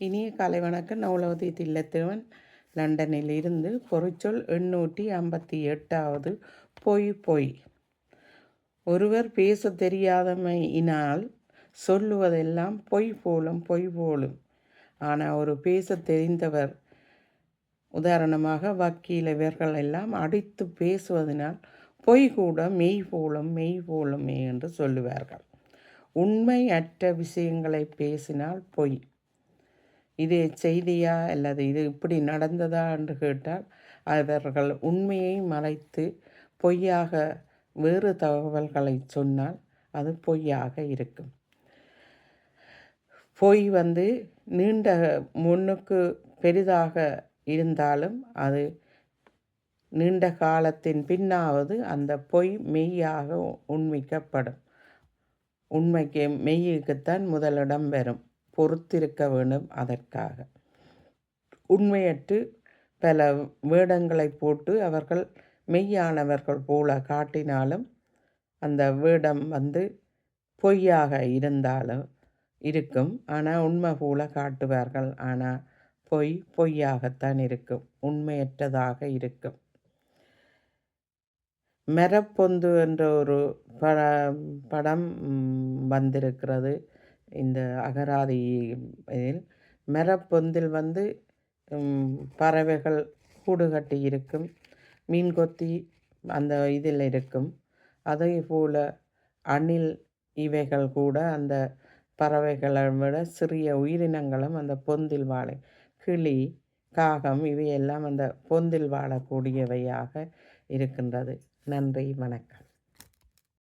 இனிய காலை வணக்கம். நவலவதி தில்லத்திருவன் லண்டனில் இருந்து பொருச்சொல் எண்ணூற்றி ஐம்பத்தி எட்டாவது பொய் பொய். ஒருவர் பேச தெரியாதமையினால் சொல்லுவதெல்லாம் பொய் போலும் பொய் போலும். ஆனால் ஒரு பேச தெரிந்தவர் உதாரணமாக வக்கீல் இவர்கள் எல்லாம் அடித்து பேசுவதனால் பொய் கூட மெய் போலும் மெய் போலுமே என்று சொல்லுவார்கள். உண்மை அற்ற விஷயங்களை பேசினால் பொய். இது செய்தியா அல்லது இது இப்படி நடந்ததா என்று கேட்டால் அவர்கள் உண்மையை மறைத்து பொய்யாக வேறு தகவல்களை சொன்னால் அது பொய்யாக இருக்கும். பொய் வந்து நீண்ட முன்னுக்கு பெரிதாக இருந்தாலும் அது நீண்ட காலத்தின் பின்னாவது அந்த பொய் மெய்யாக உண்மிக்கப்படும். உண்மைக்கு மெய்யுக்குத்தான் முதலிடம் வரும். பொறுத்திருக்க வேண்டும் அதற்காக. உண்மையற்று பல வேடங்களை போட்டு அவர்கள் மெய்யானவர்கள் போல காட்டினாலும் அந்த வேடம் வந்து பொய்யாக இருந்தாலும் இருக்கும். ஆனால் உண்மை போல காட்டுவார்கள். ஆனால் பொய் பொய்யாகத்தான் இருக்கும். உண்மையற்றதாக இருக்கும். மெரப்பொந்து என்ற ஒரு பட படம் வந்திருக்கிறது. இந்த அகராதி இதில் மெரப்பொந்தில் வந்து பறவைகள் கூடு கட்டி இருக்கும் மீன் கொத்தி அந்த இதில் இருக்கும். அதே போல் அணில் இவைகள் கூட அந்த பறவைகளை விட சிறிய உயிரினங்களும் அந்த பொந்தில் வாழை கிளி காகம் இவையெல்லாம் அந்த பொந்தில் வாழக்கூடியவையாக இருக்கின்றது. நன்றி வணக்கம்.